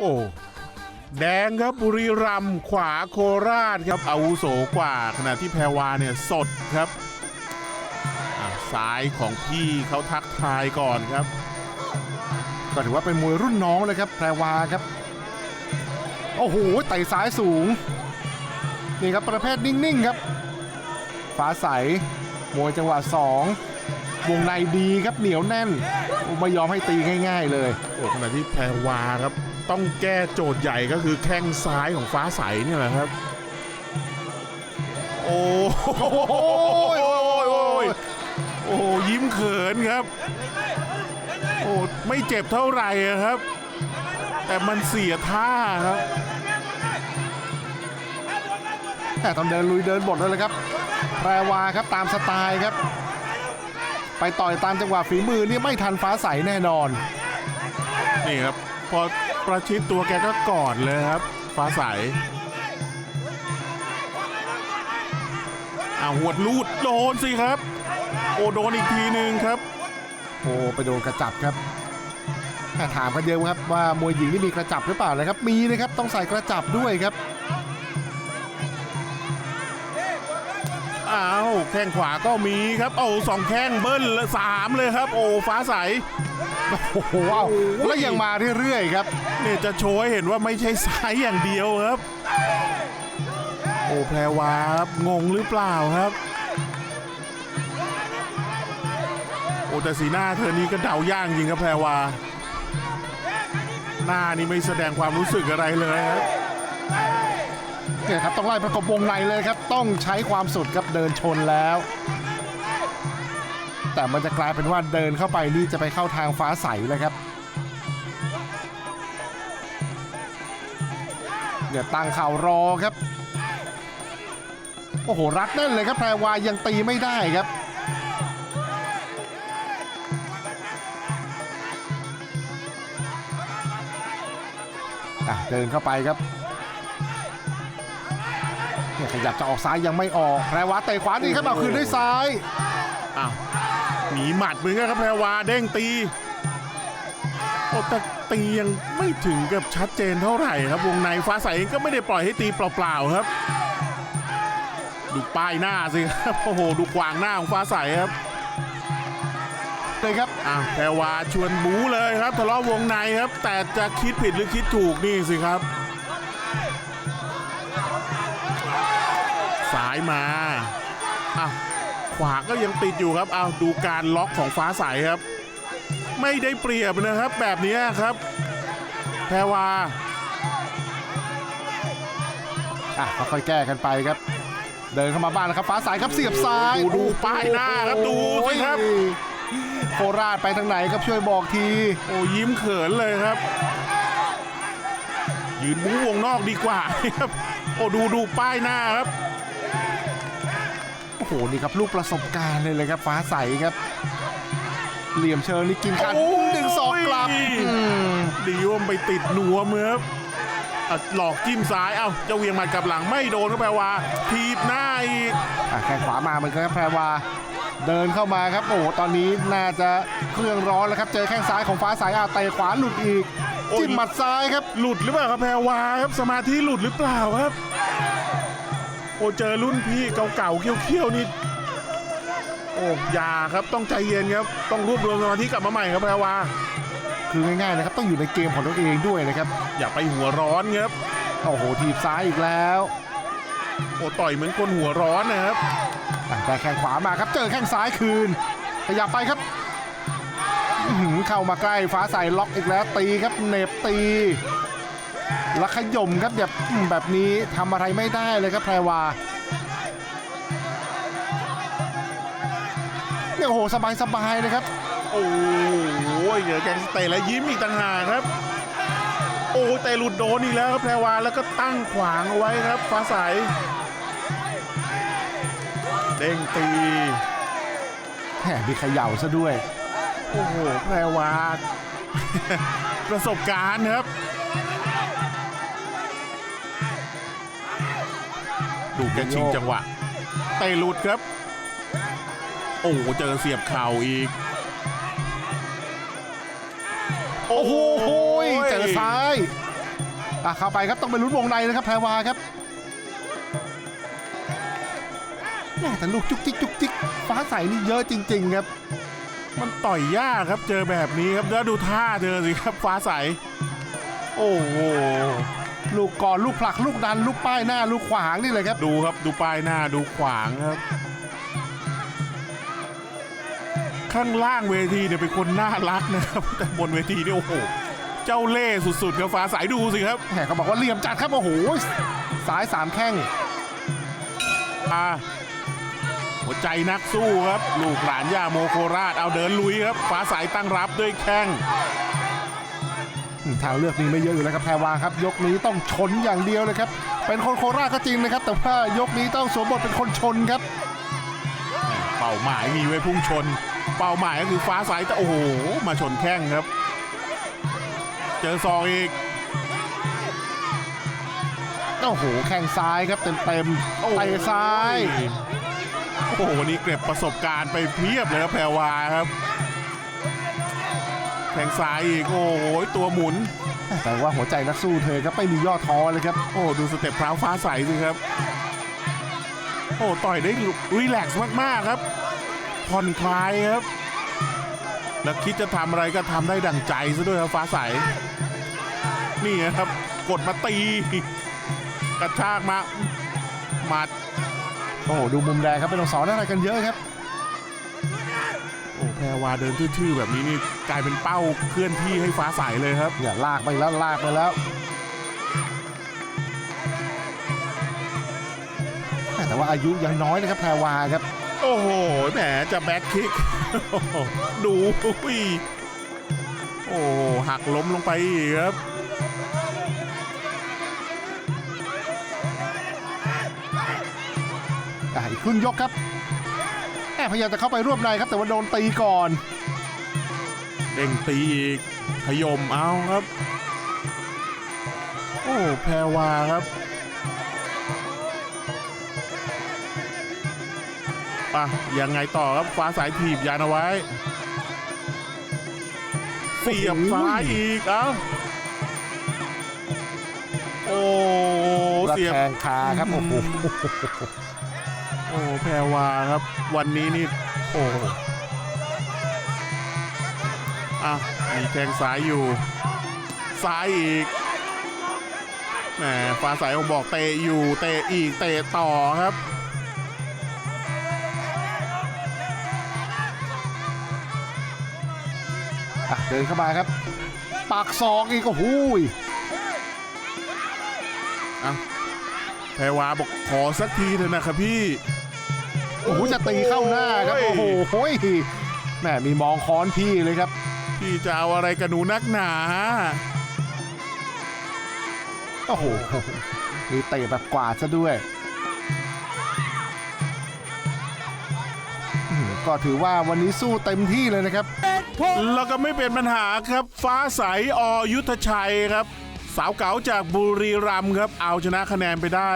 โอ้แดงครับบุรีรัมย์ขวาโคราชครับอาวุโสกว่า ขณะที่แพรวาเนี่ยสดครับซ้ายของพี่เขาทักทายก่อนครับ ก็ถือว่าเป็นมวยรุ่นน้องเลยครับแพรวาครับ โอ้โหไต่ซ้ายสูง นี่ครับประเภทนิ่งๆครับ ฟ้าใสมวยจังหวะสอง วงในดีครับเหนียวแน่นไม่ยอมให้ตีง่าย ๆ เลยโอ้ขณะที่แพรวาครับ ต้องแก้โจทย์ใหญ่ก็คือแข้งซ้ายของฟ้าใสเนี่ยแหละครับโอ้โหโอ้ยโอ้ยิ้มเขินครับ โอ้ไม่เจ็บเท่าไหร่ครับ แต่มันเสียท่าครับแต่ตองเดินลุยเดินบทเลยครับแพรวาครับตามสไตล์ครับ ไปต่อยตามจังหวะฝีมือนี่ไม่ทันฟ้าใสแน่นอน นี่ครับ พอประชิดตัวแกก็กอดเลยครับ ฟ้าใสอ้าวหวดลูดโดนสิครับ โอ้โดนอีกทีหนึ่งครับ โอ้ไปโดนกระจับครับแต่ถามกันเยอะครับว่ามวยหญิงนี่มีกระจับหรือเปล่านะครับ มีนะครับต้องใส่กระจับด้วยครับาวแข้งขวาก็มีครับโอ้สองแข้งเบิ้ลเลยสามเลยครับ โอ้ฟ้าใสโอ้โหว้าวแล้วยังมาเรื่อยๆครับเนี่ยจะโชว์ให้เห็นว่าไม่ใช่ซ้ายอย่างเดียวครับ โอ้แพรวาครับงงหรือเปล่าครับ โอ้แต่สีหน้าเธอนี้ก็เดาย่างจริงครับแพรวา หน้านี่ไม่แสดงความรู้สึกอะไรเลยครับ เนี่ยครับต้องไล่ประกบวงในเลยครับ ต้องใช้ความสุดครับเดินชนแล้ว แต่มันจะกลายเป็นว่าเดินเข้าไปนี่จะไปเข้าทางฟ้าใสเลยครับเนี่ยตั้งเข่ารอครับ โอ้โห รัดแน่นเลยครับแพรวายังตีไม่ได้ครับเดินเข้าไปครับ ขยับจะออกซ้ายยังไม่ออกแพรวาเตะขวาดีครับเอาคืนด้วยซ้ายอ้าวหนีหมัดเหมือนกันครับแพรวาเด้งตีโอ้แต่ตียังไม่ถึงกับชัดเจนเท่าไหร่ครับ วงในฟ้าใสเองก็ไม่ได้ปล่อยให้ตีเปล่าๆครับ ดูป้ายหน้าสิครับโอ้โหดูขวางหน้าของฟ้าใสครับเลยครับอะแพรวาชวนบู๊เลยครับทะเลาะวงในครับ แต่จะคิดผิดหรือคิดถูกนี่สิครับ มาอ้าวขวาก็ยังติดอยู่ครับเอาดูการล็อกของฟ้าใสครับ ไม่ได้เปรียบนะครับ แบบนี้ครับ แพรวาอะค่อยๆแก้กันไปครับ เดินเข้ามาบ้านนะครับ ฟ้าสายครับเสียบซ้ายดูดูป้ายหน้าครับดูสิครับ โอ้ยโคราชไปทางไหนครับช่วยบอกที โอ้ยิ้มเขินเลยครับ ยืนบู๊วงนอกดีกว่าครับ โอ้ดูดูป้ายหน้าครับ โอ้โหนี่ครับลูกประสบการณ์เลยเลยครับฟ้าใสครับ เหลี่ยมเชิงนี่กินขาดโอ้ยหนึ่งสองกลับอืมดีว่ามันไปติดหนัวมือครับอะหลอกจิ้มซ้ายเอ้าเจะเวียงหมัดกลับหลังไม่โดนก็แปลว่าทีบหน้าอีกอะแข้งขวามาเหมือนกันครับแพรวาเดินเข้ามาครับโอ้โหตอนนี้น่าจะเครื่องร้อนแล้วครับเจอแข้งซ้ายของฟ้าใสอะเตะขวาหลุดอีกโอ้ยจิ้มหมัดซ้ายครับหลุดหรือเปล่าครับแพรวาครับสมาธิหลุดหรือเปล่าครับ โอ้เจอรุ่นพี่เก่าๆเขี้ยวๆนี่โอ้อยาครับต้องใจเย็นครับต้องรวบรวมสมาธิกลับมาใหม่ครับแพรวาคือง่ายๆนะครับต้องอยู่ในเกมของตัวเองด้วยนะครับอย่าไปหัวร้อนครับโอ้โหทีบซ้ายอีกแล้วโอ้ต่อยเหมือนคนหัวร้อนนะครับอะแต่แข้งขวามาครับเจอแข้งซ้ายคืนขยับไปครับอื้อหือเข้ามาใกล้ฟ้าใสล็อกอีกแล้วตีครับเหน็บตีแล้วขย่มครับแบบอืมแบบนี้ทำอะไรไม่ได้เลยครับแพรวาเนี่ยโอ้โหสบายสบายๆเลยครับ โอ้ยเดี๋ยวแกงเตะแล้วยิ้มอีกต่างหากครับ โอ้เตะหลุดโดนอีกแล้วครับแพรวาแล้วก็ตั้งขวางเอาไว้ครับฟ้าใสเด้งตีแหมมีเขย่าซะด้วย โอ้โหแพรวา ประสบการณ์ครับ ดูแกชิงจังหวะเตะหลุดครับ โอ้โหเจอเสียบเข่าอีก โอ้โหเจอซ้ายอะเข้าไปครับต้องไปลุ้นวงในนะครับแพรวาครับแม่แต่ลูกจุกจิกจุกจิกฟ้าใสนี่เยอะจริง ๆ ครับ มันต่อยยากครับเจอแบบนี้ครับแล้วดูท่าเธอสิครับฟ้าใส โอ้โห ลูกก่อนลูกผลักลูกดัน ลูกป้ายหน้า ลูกขวางนี่เลยครับ ดูครับดูป้ายหน้าดูขวางครับ ข้างล่างเวทีเนี่ยเป็นคนน่ารักนะครับ แต่บนเวทีเนี่ยโอ้โหเจ้าเล่ห์สุดๆครับฟ้าใสดูสิครับแหมเขาบอกว่าเหลี่ยมจัดครับโอ้โหสายสามแข้งอ่าหัวใจนักสู้ครับ ลูกหลานย่าโมโคราชเอาเดินลุยครับฟ้าใสตั้งรับด้วยแข้งอืม ทางเลือกมีไม่เยอะอยู่แล้วครับแพรวาครับ ยกนี้ต้องชนอย่างเดียวเลยครับ เป็นคนโคราชก็จริงนะครับ แต่ว่ายกนี้ต้องสวมบทเป็นคนชนครับ เป้าหมายมีไว้พุ่งชน เป้าหมายก็คือฟ้าใสแต่โอ้โหมาชนแข้งครับ เจอซองอีกโอ้โหแข้งซ้ายครับเต็มเต็มๆเตะซ้าย โอ้โหวันนี้เก็บประสบการณ์ไปเพียบเลยครับแพรวาครับ แข้งซ้ายอีก โอ้โหตัวหมุน แต่ว่าหัวใจนักสู้เธอครับไม่มีย่อท้อเลยครับ โอ้ดูสเต็ปพร้าวฟ้าใสสิครับ โอ้ต่อยได้รีแลกซ์มาก ๆ ครับ ผ่อนคลายครับ แล้วคิดจะทำอะไรก็ทำได้ดั่งใจซะด้วยครับฟ้าใส นี่ครับ กดมาตี กระชากมาหมัดโอ้โหดูมุมแดงครับเป็นสอนอะไรกันเยอะครับ โอ้แพรวาเดินทื่อๆแบบนี้นี่ กลายเป็นเป้าเคลื่อนที่ให้ฟ้าใสเลยครับอย่าลากไปแล้วลากไปแล้วแต่ว่าอายุยังน้อยนะครับแพรวาครับ โอ้โหแหมจะแบ็คคิกโอ้โหดูอุ้ยโอ้โหหักล้มลงไปอีกครับอะอีกครึ่งยกครับแอบพยายามจะเข้าไปรวบในครับ แต่ว่าโดนตีก่อน เด้งตีอีกขยมเอาครับ โอ้แพรวาครับป่ะยังไงต่อครับฟ้าสายถีบยานเอาไว้เสียบซ้ายอีกเอ้าโอ้ระเสียบแทงคาครับโอ้โหโอ้แพรวาครับ วันนี้นี่โอ้ อะมีแทงซ้ายอยู่ ซ้ายอีกแหมฟ้าใสคงบอกเตะอยู่เตะอีกเตะต่อครับอะเดินเข้ามาครับ ปากศอกอีกโอ้โหยแพรวาบอกขอสักทีเถอะนะครับพี่โอ้โหจะตีเข้าหน้าครับโอ้โอ้โหโหยแหม่มีมองค้อนพี่เลยครับ พี่จะเอาอะไรกับหนูนักหนาโอ้โหมีเตะแบบกวาดซะด้วยอืมก็ถือว่าวันนี้สู้เต็มที่เลยนะครับ แล้วก็ไม่เป็นปัญหาครับ ฟ้าใสอยุทธชัยครับ สาวเก๋าจากบุรีรัมย์ครับ เอาชนะคะแนนไปได้